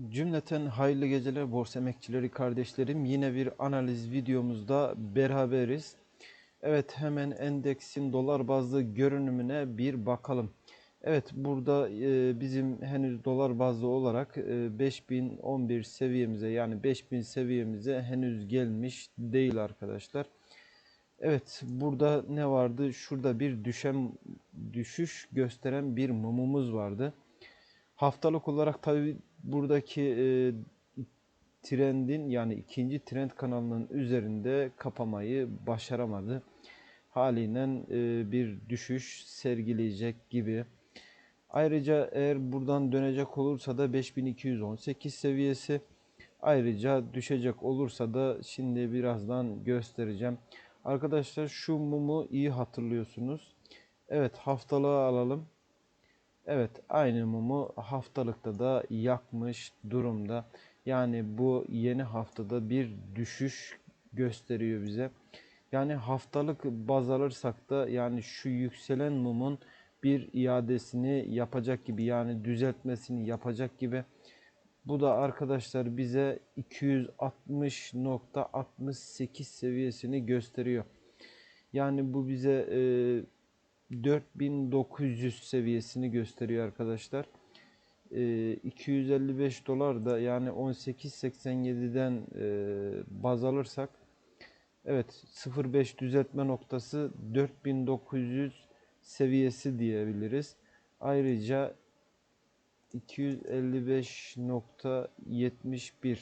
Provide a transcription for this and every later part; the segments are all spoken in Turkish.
Cümleten hayırlı geceler borsa emekçileri kardeşlerim. Yine bir analiz videomuzda beraberiz. Evet hemen endeksin dolar bazlı görünümüne bir bakalım. Evet burada e, bizim henüz dolar bazlı olarak e, 5011 seviyemize yani 5000 seviyemize henüz gelmiş değil arkadaşlar. Evet burada ne vardı? Şurada bir düşen düşüş gösteren bir mumumuz vardı. Haftalık olarak tabi buradaki e, trendin yani ikinci trend kanalının üzerinde kapamayı başaramadı. Haliyle e, bir düşüş sergileyecek gibi. Ayrıca eğer buradan dönecek olursa da 5218 seviyesi ayrıca düşecek olursa da şimdi birazdan göstereceğim. Arkadaşlar şu mumu iyi hatırlıyorsunuz. Evet haftalığa alalım. Evet aynı mumu haftalıkta da yakmış durumda. Yani bu yeni haftada bir düşüş gösteriyor bize. Yani haftalık baz alırsak da yani şu yükselen mumun bir iadesini yapacak gibi yani düzeltmesini yapacak gibi. Bu da arkadaşlar bize 260.68 seviyesini gösteriyor. Yani bu bize e, 4900 seviyesini gösteriyor arkadaşlar. E, 255 dolar da yani 18.87'den e, baz alırsak evet 0.5 düzeltme noktası 4900 seviyesi diyebiliriz. Ayrıca 255.71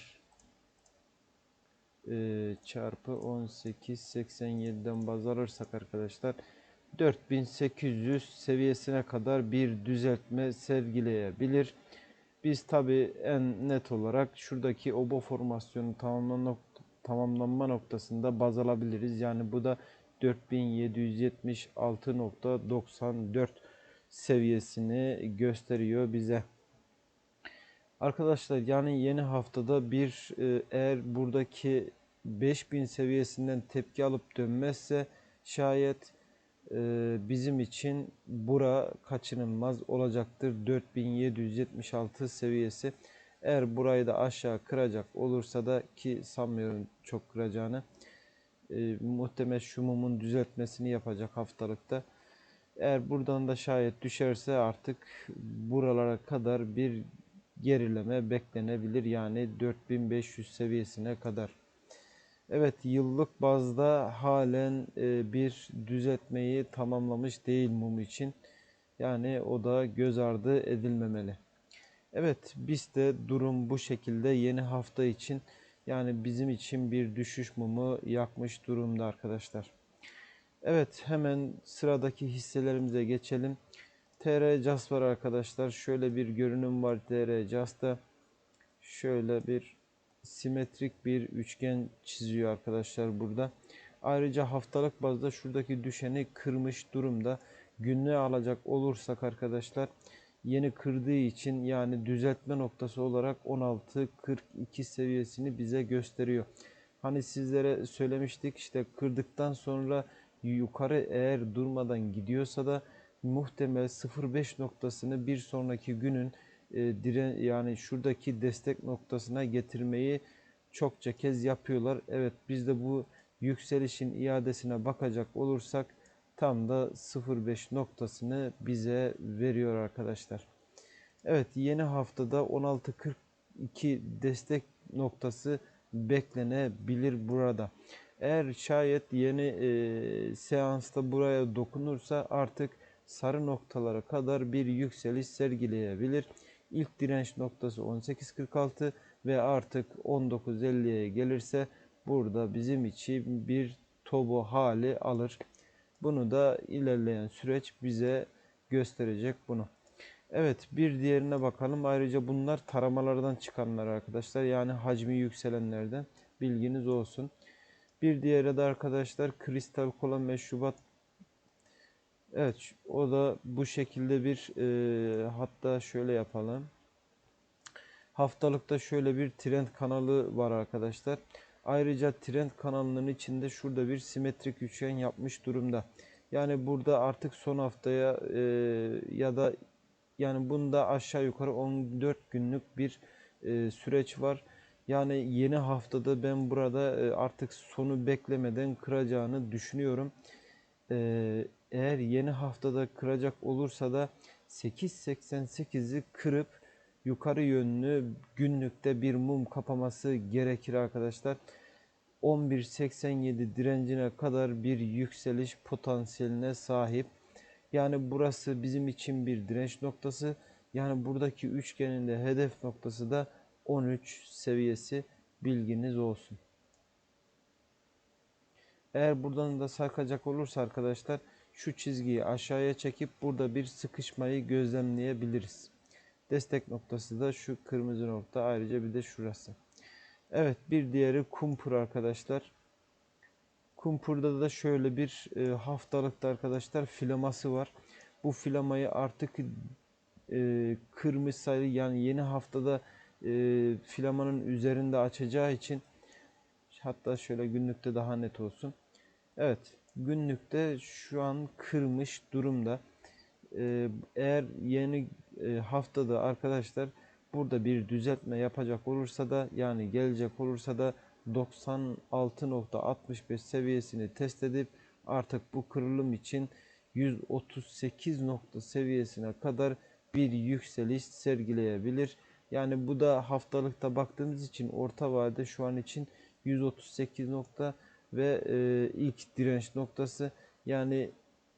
e, çarpı 18.87'den baz alırsak arkadaşlar 4800 seviyesine kadar bir düzeltme sergileyebilir. Biz tabi en net olarak şuradaki obo formasyonu tamamlanma, tamamlanma noktasında baz alabiliriz. Yani bu da 4776.94 seviyesini gösteriyor bize. Arkadaşlar yani yeni haftada bir e, eğer buradaki 5000 seviyesinden tepki alıp dönmezse şayet bizim için bura kaçınılmaz olacaktır. 4776 seviyesi. Eğer burayı da aşağı kıracak olursa da ki sanmıyorum çok kıracağını e, muhtemel şu mumun düzeltmesini yapacak haftalıkta. Eğer buradan da şayet düşerse artık buralara kadar bir gerileme beklenebilir. Yani 4500 seviyesine kadar. Evet yıllık bazda halen e, bir düzeltmeyi tamamlamış değil mum için. Yani o da göz ardı edilmemeli. Evet biz de durum bu şekilde yeni hafta için yani bizim için bir düşüş mumu yakmış durumda arkadaşlar. Evet hemen sıradaki hisselerimize geçelim. TR CAS var arkadaşlar. Şöyle bir görünüm var TR CAS'ta. Şöyle bir simetrik bir üçgen çiziyor arkadaşlar burada. Ayrıca haftalık bazda şuradaki düşeni kırmış durumda. Günlüğe alacak olursak arkadaşlar yeni kırdığı için yani düzeltme noktası olarak 16.42 seviyesini bize gösteriyor. Hani sizlere söylemiştik işte kırdıktan sonra yukarı eğer durmadan gidiyorsa da muhtemel 0.5 noktasını bir sonraki günün e, diren yani şuradaki destek noktasına getirmeyi çokça kez yapıyorlar. Evet biz de bu yükselişin iadesine bakacak olursak tam da 0.5 noktasını bize veriyor arkadaşlar. Evet yeni haftada 16.42 destek noktası beklenebilir burada. Eğer şayet yeni e, seansta buraya dokunursa artık sarı noktalara kadar bir yükseliş sergileyebilir. İlk direnç noktası 18.46 ve artık 19.50'ye gelirse burada bizim için bir tobo hali alır. Bunu da ilerleyen süreç bize gösterecek bunu. Evet bir diğerine bakalım. Ayrıca bunlar taramalardan çıkanlar arkadaşlar. Yani hacmi yükselenlerden bilginiz olsun. Bir diğeri de arkadaşlar kristal kola meşrubat. Evet o da bu şekilde bir e, hatta şöyle yapalım. Haftalıkta şöyle bir trend kanalı var arkadaşlar. Ayrıca trend kanalının içinde şurada bir simetrik üçgen yapmış durumda. Yani burada artık son haftaya e, ya da yani bunda aşağı yukarı 14 günlük bir e, süreç var. Yani yeni haftada ben burada e, artık sonu beklemeden kıracağını düşünüyorum. E, eğer yeni haftada kıracak olursa da 8.88'i kırıp yukarı yönlü günlükte bir mum kapaması gerekir arkadaşlar. 11.87 direncine kadar bir yükseliş potansiyeline sahip. Yani burası bizim için bir direnç noktası. Yani buradaki üçgenin de hedef noktası da 13 seviyesi bilginiz olsun. Eğer buradan da sarkacak olursa arkadaşlar şu çizgiyi aşağıya çekip burada bir sıkışmayı gözlemleyebiliriz. Destek noktası da şu kırmızı nokta ayrıca bir de şurası. Evet bir diğeri kumpur arkadaşlar. Kumpurda da şöyle bir e, haftalıkta arkadaşlar filaması var. Bu filamayı artık e, kırmış sayı yani yeni haftada e, filamanın üzerinde açacağı için hatta şöyle günlükte daha net olsun. Evet günlükte şu an kırmış durumda. E, eğer yeni e, haftada arkadaşlar burada bir düzeltme yapacak olursa da yani gelecek olursa da 96.65 seviyesini test edip artık bu kırılım için 138 nokta seviyesine kadar bir yükseliş sergileyebilir. Yani bu da haftalıkta baktığımız için orta vade şu an için 138 nokta ve e, ilk direnç noktası. Yani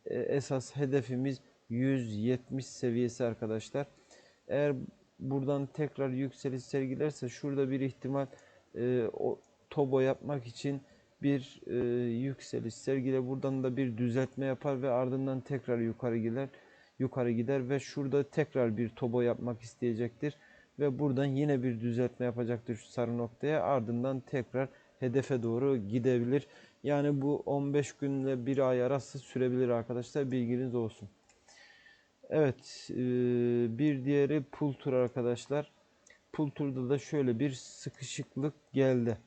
e, esas hedefimiz 170 seviyesi arkadaşlar. Eğer buradan tekrar yükseliş sergilerse şurada bir ihtimal e, o tobo yapmak için bir e, yükseliş sergile. Buradan da bir düzeltme yapar ve ardından tekrar yukarı gider yukarı gider ve şurada tekrar bir tobo yapmak isteyecektir ve buradan yine bir düzeltme yapacaktır şu sarı noktaya. Ardından tekrar hedefe doğru gidebilir. Yani bu 15 günle bir ay arası sürebilir arkadaşlar bilginiz olsun. Evet e, bir diğeri pull tur arkadaşlar. Pull turda da şöyle bir sıkışıklık geldi.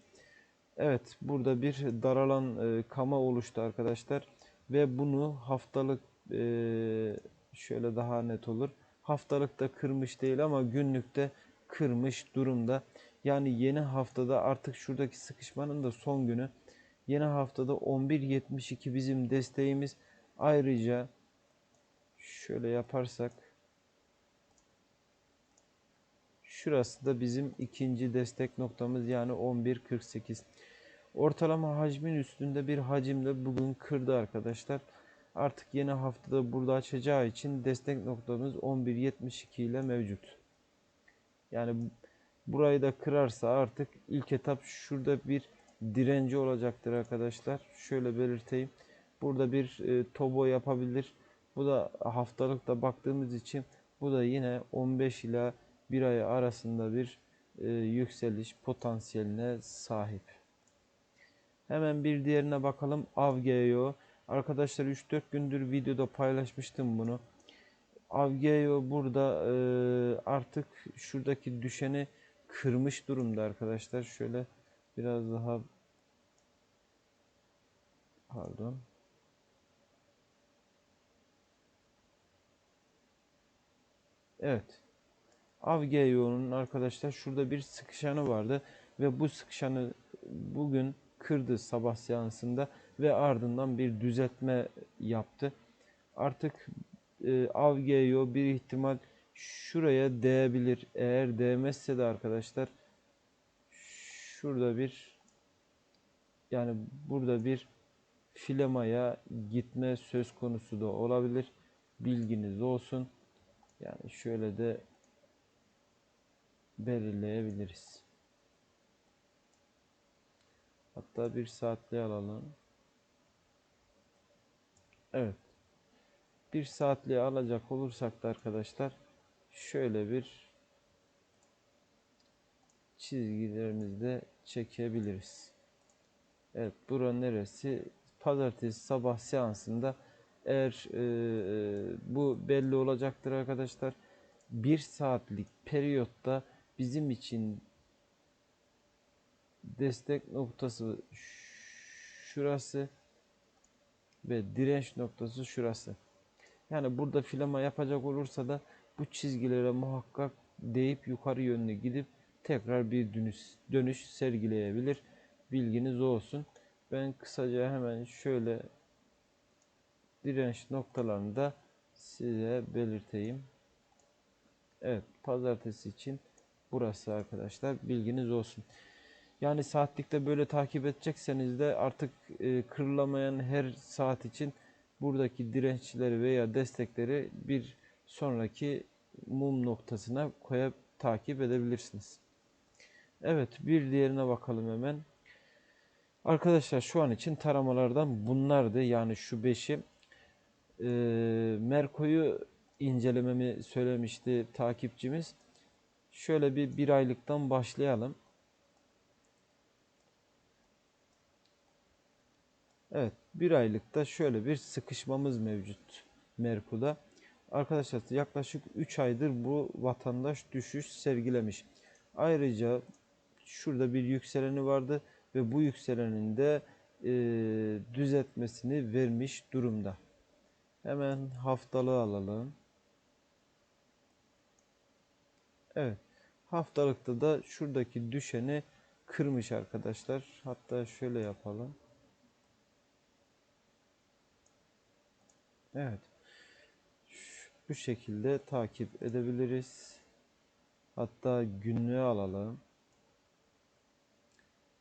Evet burada bir daralan e, kama oluştu arkadaşlar. Ve bunu haftalık e, şöyle daha net olur. Haftalıkta kırmış değil ama günlükte kırmış durumda. Yani yeni haftada artık şuradaki sıkışmanın da son günü. Yeni haftada 11.72 bizim desteğimiz. Ayrıca şöyle yaparsak şurası da bizim ikinci destek noktamız yani 11.48. Ortalama hacmin üstünde bir hacimle bugün kırdı arkadaşlar. Artık yeni haftada burada açacağı için destek noktamız 11.72 ile mevcut. Yani burayı da kırarsa artık ilk etap şurada bir direnci olacaktır arkadaşlar. Şöyle belirteyim. Burada bir e, tobo yapabilir. Bu da haftalıkta baktığımız için bu da yine 15 ila 1 ay arasında bir e, yükseliş potansiyeline sahip. Hemen bir diğerine bakalım. Avgeo. Arkadaşlar 3-4 gündür videoda paylaşmıştım bunu. Avgeo burada e, artık şuradaki düşeni kırmış durumda arkadaşlar. Şöyle biraz daha pardon. Evet. Avgeo'nun arkadaşlar şurada bir sıkışanı vardı ve bu sıkışanı bugün kırdı sabah seansında ve ardından bir düzeltme yaptı. Artık e, Avgeo bir ihtimal şuraya değebilir. Eğer değmezse de arkadaşlar şurada bir yani burada bir filemaya gitme söz konusu da olabilir. Bilginiz olsun. Yani şöyle de belirleyebiliriz. Hatta bir saatli alalım. Evet. Bir saatliğe alacak olursak da arkadaşlar şöyle bir çizgilerimizde çekebiliriz. Evet bura neresi? Pazartesi sabah seansında eğer e, bu belli olacaktır arkadaşlar. Bir saatlik periyotta bizim için destek noktası şurası ve direnç noktası şurası. Yani burada filama yapacak olursa da bu çizgilere muhakkak değip yukarı yönlü gidip tekrar bir dönüş, dönüş sergileyebilir. Bilginiz olsun. Ben kısaca hemen şöyle direnç noktalarını da size belirteyim. Evet, pazartesi için burası arkadaşlar. Bilginiz olsun. Yani saatlikte böyle takip edecekseniz de artık e, kırılamayan her saat için buradaki dirençleri veya destekleri bir sonraki mum noktasına koyup takip edebilirsiniz. Evet bir diğerine bakalım hemen. Arkadaşlar şu an için taramalardan bunlardı. Yani şu beşi. E, Merko'yu incelememi söylemişti takipçimiz. Şöyle bir bir aylıktan başlayalım. Evet, bir aylıkta şöyle bir sıkışmamız mevcut Merku'da. Arkadaşlar yaklaşık 3 aydır bu vatandaş düşüş sergilemiş. Ayrıca şurada bir yükseleni vardı ve bu yükselenin de e, düzeltmesini vermiş durumda. Hemen haftalığı alalım. Evet. Haftalıkta da şuradaki düşeni kırmış arkadaşlar. Hatta şöyle yapalım. Evet. Bu şekilde takip edebiliriz. Hatta günlüğü alalım.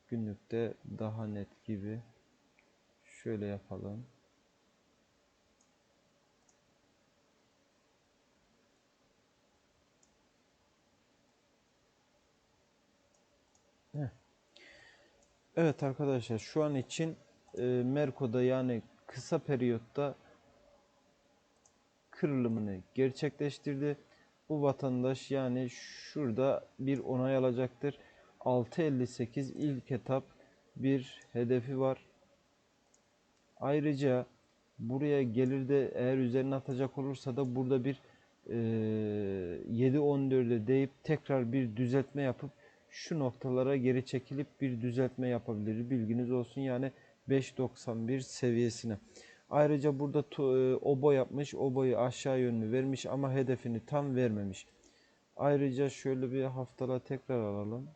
Günlükte daha net gibi. Şöyle yapalım. Evet arkadaşlar şu an için e, Merko'da yani kısa periyotta kırılımını gerçekleştirdi. Bu vatandaş yani şurada bir onay alacaktır. 6.58 ilk etap bir hedefi var. Ayrıca buraya gelir de eğer üzerine atacak olursa da burada bir e, 7.14'e deyip tekrar bir düzeltme yapıp şu noktalara geri çekilip bir düzeltme yapabilir. Bilginiz olsun yani 5.91 seviyesine. Ayrıca burada e, obo yapmış. Oboyu aşağı yönlü vermiş ama hedefini tam vermemiş. Ayrıca şöyle bir haftalığa tekrar alalım.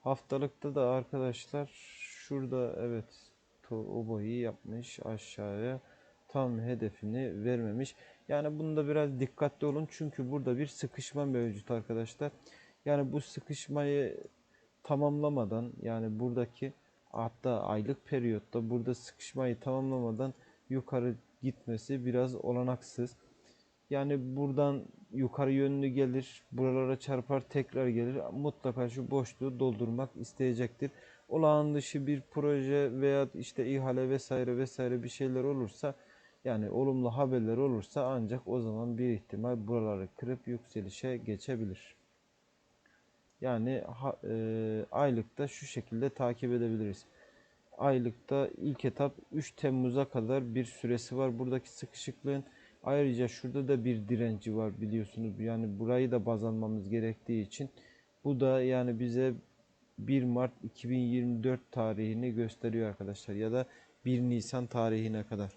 Haftalıkta da arkadaşlar şurada evet oboyu yapmış aşağıya tam hedefini vermemiş. Yani bunda biraz dikkatli olun çünkü burada bir sıkışma mevcut arkadaşlar. Yani bu sıkışmayı tamamlamadan yani buradaki hatta aylık periyotta burada sıkışmayı tamamlamadan yukarı gitmesi biraz olanaksız. Yani buradan yukarı yönlü gelir, buralara çarpar tekrar gelir. Mutlaka şu boşluğu doldurmak isteyecektir. Olağan dışı bir proje veya işte ihale vesaire vesaire bir şeyler olursa yani olumlu haberler olursa ancak o zaman bir ihtimal buraları kırıp yükselişe geçebilir. Yani e, aylıkta şu şekilde takip edebiliriz. Aylıkta ilk etap 3 Temmuz'a kadar bir süresi var buradaki sıkışıklığın. Ayrıca şurada da bir direnci var biliyorsunuz. Yani burayı da baz almamız gerektiği için bu da yani bize 1 Mart 2024 tarihini gösteriyor arkadaşlar ya da 1 Nisan tarihine kadar.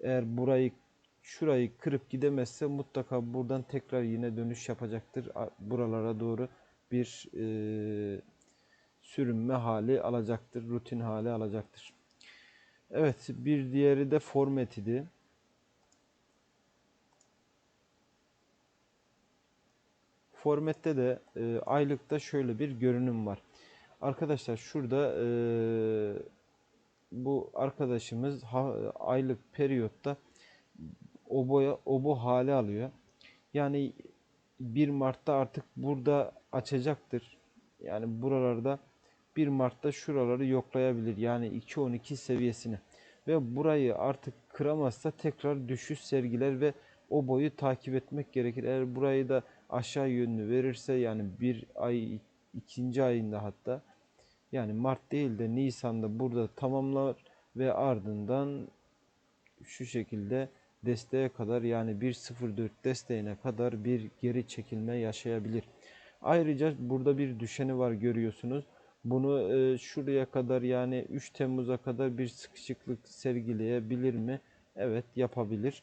Eğer burayı şurayı kırıp gidemezse mutlaka buradan tekrar yine dönüş yapacaktır buralara doğru bir e, sürünme hali alacaktır, rutin hali alacaktır. Evet, bir diğeri de format idi. Format'te de e, aylıkta şöyle bir görünüm var. Arkadaşlar şurada e, bu arkadaşımız ha, aylık periyotta oboya obo hali alıyor. Yani 1 Mart'ta artık burada açacaktır. Yani buralarda 1 Mart'ta şuraları yoklayabilir. Yani 2.12 seviyesini. Ve burayı artık kıramazsa tekrar düşüş sergiler ve o boyu takip etmek gerekir. Eğer burayı da aşağı yönlü verirse yani bir ay ikinci ayında hatta yani Mart değil de Nisan'da burada tamamlar ve ardından şu şekilde desteğe kadar yani 1.04 desteğine kadar bir geri çekilme yaşayabilir. Ayrıca burada bir düşeni var görüyorsunuz. Bunu e, şuraya kadar yani 3 Temmuz'a kadar bir sıkışıklık sergileyebilir mi? Evet yapabilir.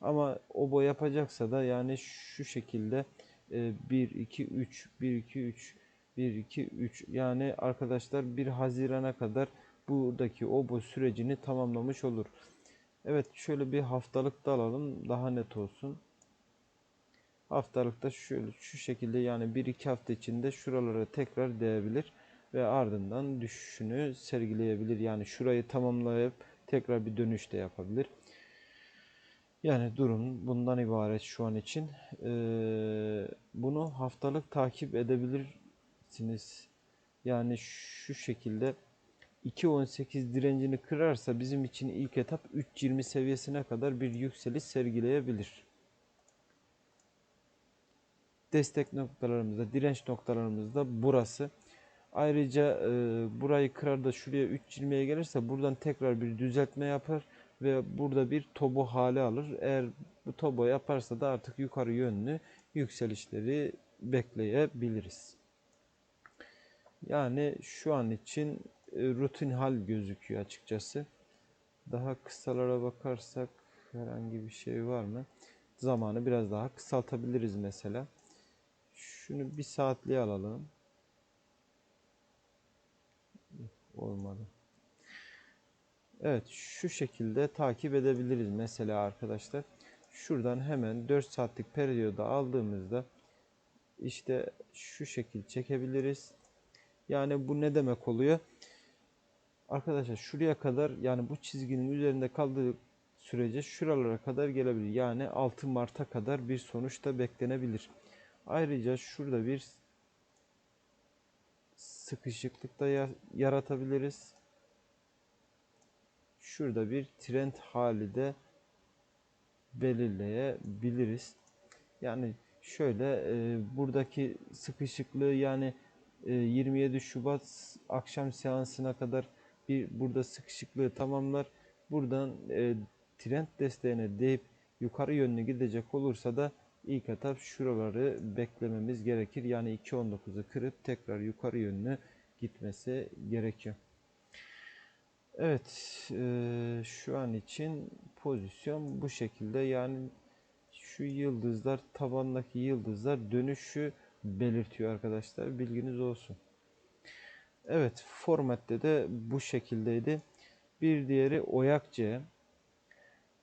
Ama o boy yapacaksa da yani şu şekilde e, 1 2 3 1 2 3 1 2 3 yani arkadaşlar 1 Haziran'a kadar buradaki obo sürecini tamamlamış olur. Evet şöyle bir haftalık da alalım daha net olsun. Haftalıkta şöyle şu şekilde yani 1-2 hafta içinde şuralara tekrar değebilir ve ardından düşüşünü sergileyebilir. Yani şurayı tamamlayıp tekrar bir dönüş de yapabilir. Yani durum bundan ibaret şu an için. Ee, bunu haftalık takip edebilirsiniz. Yani şu şekilde 2.18 direncini kırarsa bizim için ilk etap 3.20 seviyesine kadar bir yükseliş sergileyebilir. Destek noktalarımızda, direnç noktalarımızda burası. Ayrıca e, burayı kırar da şuraya 3.20'ye gelirse buradan tekrar bir düzeltme yapar ve burada bir tobo hali alır. Eğer bu tobo yaparsa da artık yukarı yönlü yükselişleri bekleyebiliriz. Yani şu an için e, rutin hal gözüküyor açıkçası. Daha kısalara bakarsak herhangi bir şey var mı? Zamanı biraz daha kısaltabiliriz mesela. Şunu bir saatliğe alalım. Olmadı. Evet şu şekilde takip edebiliriz mesela arkadaşlar. Şuradan hemen 4 saatlik periyoda aldığımızda işte şu şekil çekebiliriz. Yani bu ne demek oluyor? Arkadaşlar şuraya kadar yani bu çizginin üzerinde kaldığı sürece şuralara kadar gelebilir. Yani 6 Mart'a kadar bir sonuç da beklenebilir. Ayrıca şurada bir sıkışıklık da yaratabiliriz. Şurada bir trend hali de belirleyebiliriz. Yani şöyle e, buradaki sıkışıklığı yani e, 27 Şubat akşam seansına kadar bir burada sıkışıklığı tamamlar. Buradan e, trend desteğine deyip yukarı yönlü gidecek olursa da ilk etap şuraları beklememiz gerekir. Yani 2.19'u kırıp tekrar yukarı yönlü gitmesi gerekiyor. Evet e, şu an için pozisyon bu şekilde yani şu yıldızlar tabandaki yıldızlar dönüşü belirtiyor arkadaşlar bilginiz olsun. Evet formatte de bu şekildeydi. Bir diğeri Oyak C.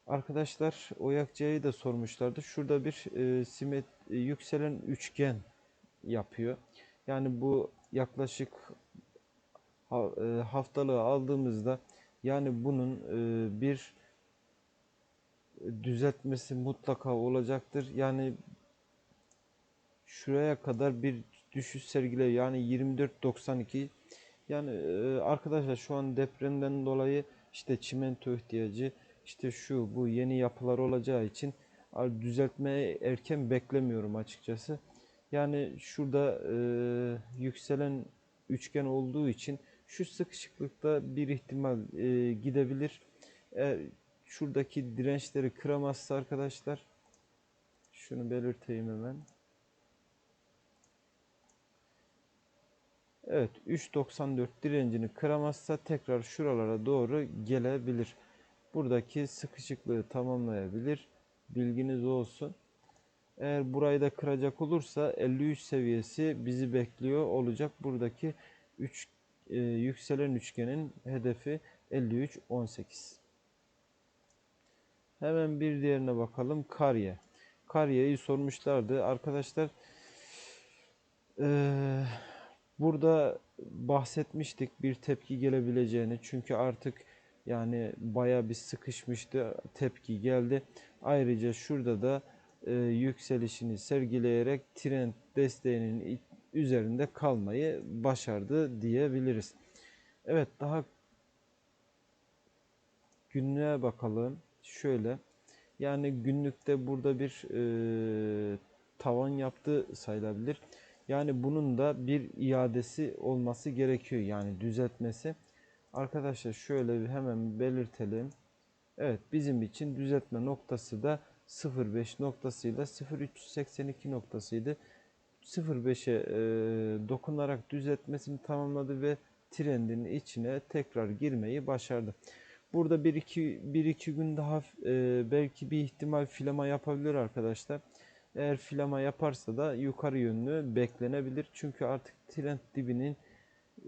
Arkadaşlar Oyak C'yi de sormuşlardı. Şurada bir e, simet e, yükselen üçgen yapıyor. Yani bu yaklaşık ha, e, haftalığı aldığımızda yani bunun e, bir düzeltmesi mutlaka olacaktır. Yani şuraya kadar bir düşüş sergiliyor. Yani 24.92 yani e, arkadaşlar şu an depremden dolayı işte çimento ihtiyacı işte şu bu yeni yapılar olacağı için düzeltmeye erken beklemiyorum açıkçası. Yani şurada e, yükselen üçgen olduğu için şu sıkışıklıkta bir ihtimal e, gidebilir. Eğer şuradaki dirençleri kıramazsa arkadaşlar şunu belirteyim hemen. Evet 3.94 direncini kıramazsa tekrar şuralara doğru gelebilir. Buradaki sıkışıklığı tamamlayabilir. Bilginiz olsun. Eğer burayı da kıracak olursa 53 seviyesi bizi bekliyor olacak. Buradaki 3 e, yükselen üçgenin hedefi 53 18. Hemen bir diğerine bakalım. Karye. Karye'yi sormuşlardı. Arkadaşlar eee Burada bahsetmiştik bir tepki gelebileceğini. Çünkü artık yani baya bir sıkışmıştı. Tepki geldi. Ayrıca şurada da e, yükselişini sergileyerek trend desteğinin üzerinde kalmayı başardı diyebiliriz. Evet daha günlüğe bakalım. Şöyle yani günlükte burada bir e, tavan yaptı sayılabilir. Yani bunun da bir iadesi olması gerekiyor. Yani düzeltmesi. Arkadaşlar şöyle bir hemen belirtelim. Evet bizim için düzeltme noktası da 0.5 noktasıyla 0.382 noktasıydı. 0.5'e e, dokunarak düzeltmesini tamamladı ve trendin içine tekrar girmeyi başardı. Burada bir iki bir iki gün daha e, belki bir ihtimal filama yapabilir arkadaşlar. Eğer filama yaparsa da yukarı yönlü beklenebilir. Çünkü artık trend dibinin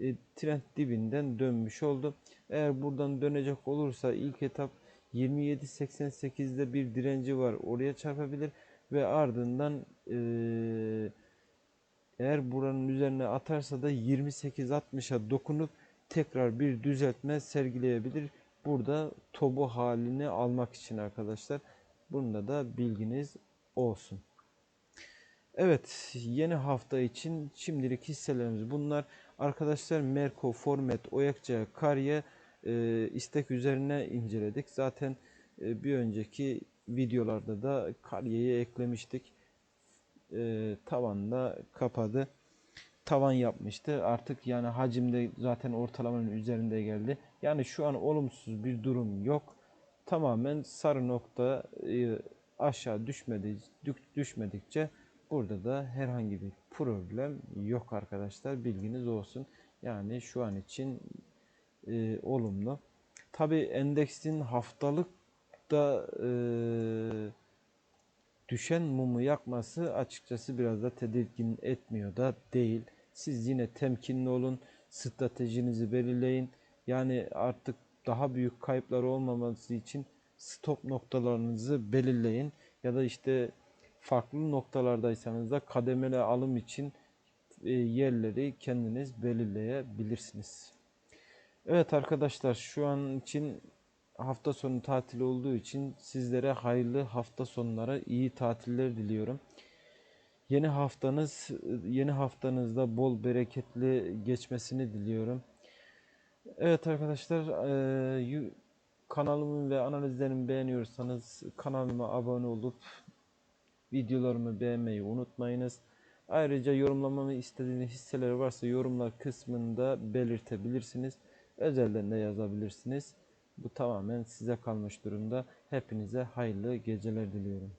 e, trend dibinden dönmüş oldu. Eğer buradan dönecek olursa ilk etap 27.88'de bir direnci var. Oraya çarpabilir ve ardından e, eğer buranın üzerine atarsa da 28.60'a dokunup tekrar bir düzeltme sergileyebilir. Burada tobu halini almak için arkadaşlar. Bunda da bilginiz olsun. Evet yeni hafta için şimdilik hisselerimiz bunlar. Arkadaşlar Merko, Format, Oyakça, Karye e, istek üzerine inceledik. Zaten e, bir önceki videolarda da Karye'yi eklemiştik. E, tavanda kapadı. Tavan yapmıştı. Artık yani hacimde zaten ortalamanın üzerinde geldi. Yani şu an olumsuz bir durum yok. Tamamen sarı nokta e, aşağı düşmedi, düşmedikçe burada da herhangi bir problem yok arkadaşlar. Bilginiz olsun. Yani şu an için e, olumlu. Tabi endeksin haftalık da e, düşen mumu yakması açıkçası biraz da tedirgin etmiyor da değil. Siz yine temkinli olun, stratejinizi belirleyin. Yani artık daha büyük kayıplar olmaması için stop noktalarınızı belirleyin. Ya da işte farklı noktalardaysanız da kademeli alım için e, yerleri kendiniz belirleyebilirsiniz. Evet arkadaşlar şu an için hafta sonu tatil olduğu için sizlere hayırlı hafta sonları, iyi tatiller diliyorum. Yeni haftanız yeni haftanızda bol bereketli geçmesini diliyorum. Evet arkadaşlar e, kanalımı ve analizlerimi beğeniyorsanız kanalıma abone olup videolarımı beğenmeyi unutmayınız. Ayrıca yorumlamamı istediğiniz hisseler varsa yorumlar kısmında belirtebilirsiniz. Özelden de yazabilirsiniz. Bu tamamen size kalmış durumda. Hepinize hayırlı geceler diliyorum.